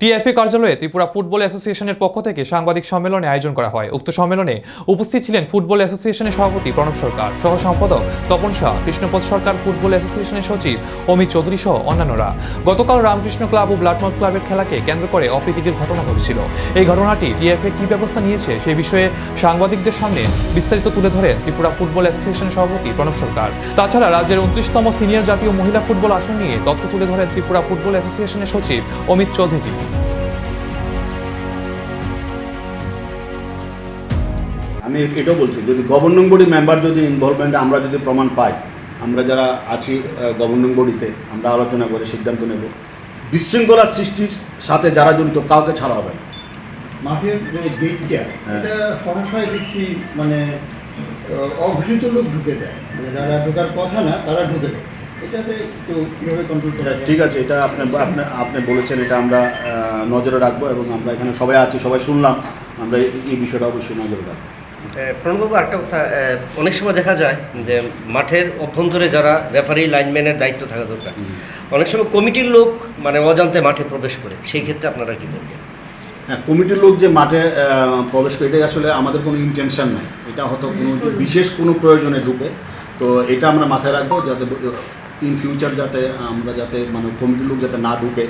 TFA কার্যালয়ে Tripura football অ্যাসোসিয়েশনের পক্ষ থেকে সাংবাদিক সম্মেলনে আয়োজন করা হয়। উক্ত সম্মেলনে উপস্থিত ছিলেন ফুটবল অ্যাসোসিয়েশনের সভাপতি প্রণব সরকার সহ সম্পাদক তপন শাহ, কৃষ্ণপদ সরকার ফুটবল অ্যাসোসিয়েশনের সচিব অমিত চৌধুরী সহ অন্যান্যরা। গতকাল রামকৃষ্ণ ক্লাব ও ব্লাডমথ ক্লাবের খেলাকে কেন্দ্র করে অপ্রীতিকর ঘটনা ঘটেছিল। এই ঘটনাটি টিএফএ কী ব্যবস্থা নিয়েছে সে বিষয়ে সাংবাদিকদের সামনে বিস্তারিত তুলে ধরে ত্রিপুরা ফুটবল অ্যাসোসিয়েশনের সভাপতি প্রণব সরকার। তাছাড়া রাজ্যের উনত্রিশতম সিনিয়র জাতীয় মহিলা ফুটবল আসন নিয়ে তথ্য তুলে ধরেন ত্রিপুরা ফুটবল অ্যাসোসিয়েশনের সচিব অমিত চৌধুরী। আমি এটাও বলছি যদি গভর্নিং বডি মেম্বার যদি ইনভলভমেন্ট আমরা যদি প্রমাণ পাই আমরা যারা আছি গভর্নিং বডিতে আমরা আলোচনা করে সিদ্ধান্ত নেব। বিশৃঙ্খলা সৃষ্টির সাথে যারা জড়িত কাউকে ছাড়া হবে না। মাঠের গেটটা হ্যাঁ। এটা সরাসরি দেখছি মানে অঘোষিত লোক ঢুকে যায়। মানে যারা ঢোকার কথা না তারা ঢুকে যাচ্ছে। এটাতে একটু কীভাবে কন্ট্রোল করা ঠিক আছে এটা আপনি আপনি আপনি বলেছেন এটা আমরা নজরে রাখব এবং আমরা এখানে সবাই আছি সবাই শুনলাম। আমরা এই বিষয়টা অবশ্যই নজরে রাখব। প্রণববাবু একটা কথা অনেক সময় দেখা যায় যে মাঠের অভ্যন্তরে যারা রেফারি লাইনম্যানের দায়িত্ব থাকা দরকার অনেক সময় কমিটির লোক মানে অজান্তে মাঠে প্রবেশ করে সেই ক্ষেত্রে আপনারা কী বলবেন? হ্যাঁ কমিটির লোক যে মাঠে প্রবেশ করে এটাই আসলে আমাদের কোনো ইন্টেনশন নাই। এটা হয়তো কোনো বিশেষ কোনো প্রয়োজনে ঢুকে। তো এটা আমরা মাথায় রাখব যাতে ইন ফিউচার যাতে আমরা যাতে মানে কমিটির লোক যাতে না ঢুকে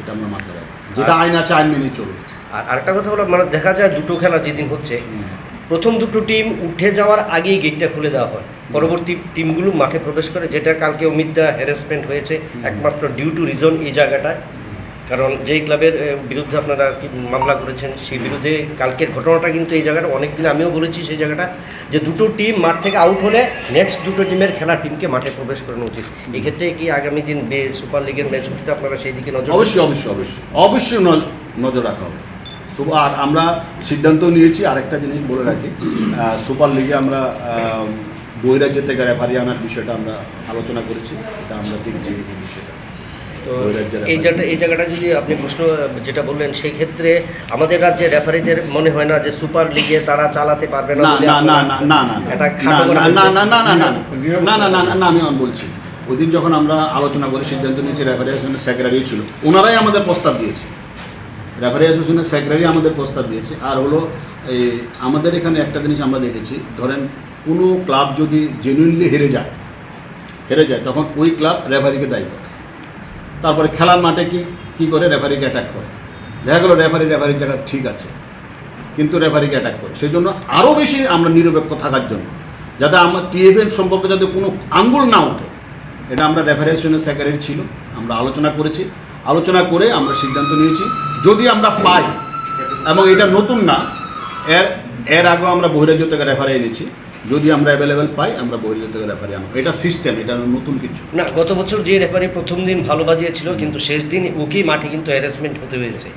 এটা আমরা মাথায় রাখব। যেটা আইন আছে আইন মেনে চলবে। আর আরেকটা কথা হলো মানে দেখা যায় দুটো খেলা যেদিন হচ্ছে প্রথম দুটো টিম উঠে যাওয়ার আগেই গেটটা খুলে দেওয়া হয়। পরবর্তী টিমগুলো মাঠে প্রবেশ করে, যেটা কালকে অমিত অমিতদা হ্যারাসমেন্ট হয়েছে, একমাত্র ডিউ টু রিজন এই জায়গাটায়। কারণ যেই ক্লাবের বিরুদ্ধে আপনারা মামলা করেছেন, সেই বিরুদ্ধে কালকের ঘটনাটা কিন্তু এই জায়গাটা, অনেকদিন আমিও বলেছি সেই জায়গাটা, যে দুটো টিম মাঠ থেকে আউট হলে নেক্সট দুটো টিমের খেলা টিমকে মাঠে প্রবেশ করানো উচিত। এক্ষেত্রে কি আগামী দিন বে সুপার লিগের ম্যাচগুলিতে আপনারা সেই দিকে নজর অবশ্যই অবশ্যই অবশ্যই। অবশ্যই নজর রাখা হবে। আর আমরা সিদ্ধান্ত নিয়েছি আরেকটা জিনিস বলে রাখি সুপার লিগে আমরা আহ, বহিরাজ্য থেকে রেফারি আনার বিষয়টা আমরা আলোচনা করেছি এটা আমরা দেখছি এই বিষয়টা তো এই জায়গাটা এই জায়গাটা যদি আপনি প্রশ্ন যেটা বললেন সেই ক্ষেত্রে আমাদের রাজ্যে রেফারিদের মনে হয় না যে সুপার লিগে তারা চালাতে পারবে না না না না না না না না এটা না না না না না না না না না না না না আমি বলছি ওই যখন আমরা আলোচনা করে সিদ্ধান্ত নিয়েছি রেফারি অ্যাসোসিয়েশনের সেক্রেটারি ছিল ওনারাই আমাদের প্রস্তাব দিয়েছে রেফারি অ্যাসোসিয়েশনের সেক্রেটারি আমাদের প্রস্তাব দিয়েছে। আর হলো এই আমাদের এখানে একটা জিনিস আমরা দেখেছি, ধরেন কোনো ক্লাব যদি জেনুইনলি হেরে যায় হেরে যায়, তখন ওই ক্লাব রেফারিকে দায়ী করে। তারপরে খেলার মাঠে কি কি করে? রেফারিকে অ্যাটাক করে। দেখা গেলো রেফারি রেফারির জায়গা ঠিক আছে, কিন্তু রেফারিকে অ্যাটাক করে। সেই জন্য আরও বেশি আমরা নিরপেক্ষ থাকার জন্য, যাতে আমার টিএফএন সম্পর্কে যাতে কোনো আঙ্গুল না ওঠে। এটা আমরা রেফারেশনের সেক্রেটারি ছিল, আমরা আলোচনা করেছি। আলোচনা করে আমরা সিদ্ধান্ত নিয়েছি যদি আমরা পাই, এবং এটা নতুন না, এর এর আগেও আমরা বহিরাজ্য থেকে রেফারে এনেছি। যদি আমরা অ্যাভেলেবেল পাই আমরা বহিরাজ্য রেফারি আনব। এটা সিস্টেম এটা নতুন কিছু। না গত বছর যে রেফারি প্রথম দিন ভালো বাজিয়েছিল কিন্তু শেষ দিন ওকেই মাঠে কিন্তু হ্যারাসমেন্ট হতে হয়েছে।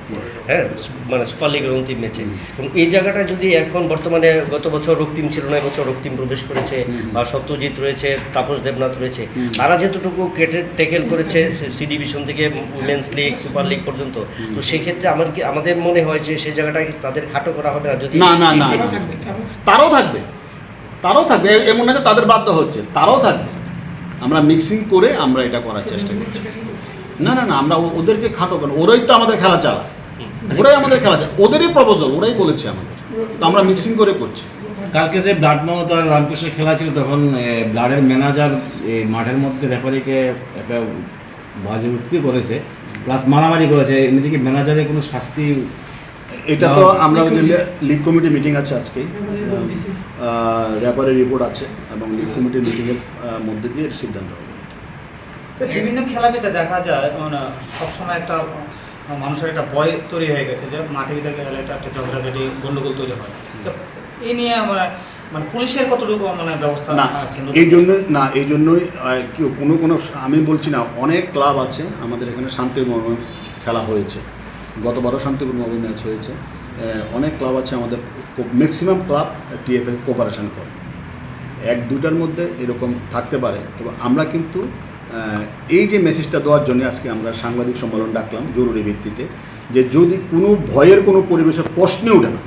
হ্যাঁ মানে সুপার লিগের অন্তিম ম্যাচে এবং এই জায়গাটা যদি এখন বর্তমানে গত বছর রক্তিম ছিল না এবছর রক্তিম প্রবেশ করেছে। বা সত্যজিৎ রয়েছে তাপস দেবনাথ রয়েছে। তারা যেতটুকু কেটে টেকেল করেছে সি ডিভিশন থেকে উইমেন্স লিগ সুপার লিগ পর্যন্ত। তো সেক্ষেত্রে আমার কি আমাদের মনে হয় যে সেই জায়গাটা তাদের খাটো করা হবে না? যদি না না না। তারাও থাকবে। তারাও থাকবে। এমন না যে তাদের বাধ্য হচ্ছে তারাও থাকবে। আমরা মিক্সিং করে আমরা এটা করার চেষ্টা করছি। না না না আমরা ওদেরকে খাটো কেন ওরাই তো আমাদের খেলা চালা ওরাই আমাদের খেলা চালা ওদেরই প্রপোজাল ওরাই বলেছে আমাদের। তো আমরা মিক্সিং করে করছি। কালকে যে ব্লাড মমতা আর রামকৃষ্ণ খেলা ছিল তখন ব্লাডের ম্যানেজার এই মাঠের মধ্যে রেফারিকে একটা বাজে উক্তি করেছে প্লাস মারামারি করেছে। এমনিতে কি ম্যানেজারের কোনো শাস্তি এটা তো আমরা লিগ কমিটি? মিটিং আছে আজকে। র্যাপারের রিপোর্ট আছে এবং লিগ কমিটির মিটিংয়ের মধ্যে দিয়ে এর সিদ্ধান্ত হবে। বিভিন্ন খেলাপিতে দেখা যায় মানে সবসময় একটা মানুষের একটা ভয় তৈরি হয়ে গেছে যে মাঠে ভিতরে গেলে একটা একটা ঝগড়াঝাটি গন্ডগোল তৈরি হয়। এই নিয়ে আমার মানে পুলিশের কতটুকু মানে ব্যবস্থা না আছে? এই জন্য না এই জন্যই আহ, কি কোনো কোনো আমি বলছি না অনেক ক্লাব আছে আমাদের এখানে শান্তিপূর্ণ খেলা হয়েছে। গতবারও শান্তিপূর্ণ ম্যাচ হয়েছে। অনেক ক্লাব আছে আমাদের ম্যাক্সিমাম ক্লাব টিএফএ কোপারেশন করে। এক দুটার মধ্যে এরকম থাকতে পারে। তবে আমরা কিন্তু এই যে মেসেজটা দেওয়ার জন্য আজকে আমরা সাংবাদিক সম্মেলন ডাকলাম জরুরি ভিত্তিতে, যে যদি কোনো ভয়ের কোনো পরিবেশের প্রশ্নে ওঠে না,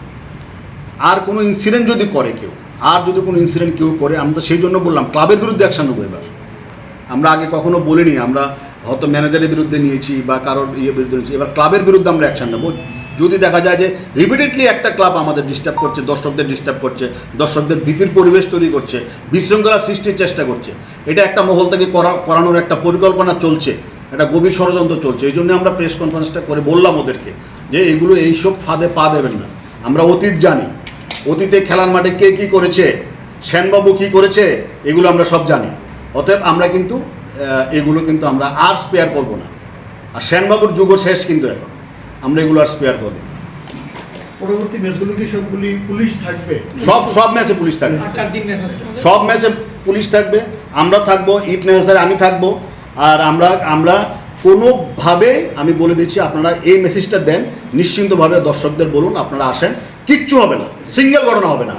আর কোনো ইনসিডেন্ট যদি করে কেউ, আর যদি কোনো ইনসিডেন্ট কেউ করে, আমরা তো সেই জন্য বললাম ক্লাবের বিরুদ্ধে অ্যাকশন নেব এবার। আমরা আগে কখনো বলিনি, আমরা হয়তো ম্যানেজারের বিরুদ্ধে নিয়েছি বা কারোর ইয়ে বিরুদ্ধে নিয়েছি, এবার ক্লাবের বিরুদ্ধে আমরা অ্যাকশন নেব। যদি দেখা যায় যে রিপিটেডলি একটা ক্লাব আমাদের ডিস্টার্ব করছে, দর্শকদের ডিস্টার্ব করছে, দর্শকদের ভীতির পরিবেশ তৈরি করছে বিশৃঙ্খলা সৃষ্টির চেষ্টা করছে, এটা একটা মহল থেকে করা, করানোর একটা পরিকল্পনা চলছে, একটা গভীর ষড়যন্ত্র চলছে, এই জন্য আমরা প্রেস কনফারেন্সটা করে বললাম ওদেরকে যে এগুলো এইসব ফাঁদে পা দেবেন না। আমরা অতীত জানি, অতীতে খেলার মাঠে কে কী করেছে, সেনবাবু কী করেছে, এগুলো আমরা সব জানি। অতএব আমরা কিন্তু এগুলো কিন্তু আমরা আর স্পেয়ার করব না। আর সেনবাবুর যুগও শেষ কিন্তু এখন। আমরা এগুলো আর স্পেয়ার করব না। পরবর্তী ম্যাচগুলো কি সবগুলি পুলিশ থাকবে? সব সব ম্যাচে পুলিশ থাকবে। সব ম্যাচে পুলিশ থাকবে। আমরা থাকব ইট নেহাসার আমি থাকব। আর আমরা আমরা কোনোভাবে আমি বলে দিচ্ছি আপনারা এই মেসেজটা দেন। নিশ্চিন্তভাবে দর্শকদের বলুন আপনারা আসেন। কিচ্ছু হবে না। সিঙ্গেল ঘটনা হবে না।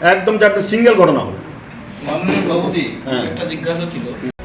একদম চারটে সিঙ্গেল ঘটনা হবে। না মাননীয় সভাপতি হ্যাঁ। একটা জিজ্ঞাসা ছিল।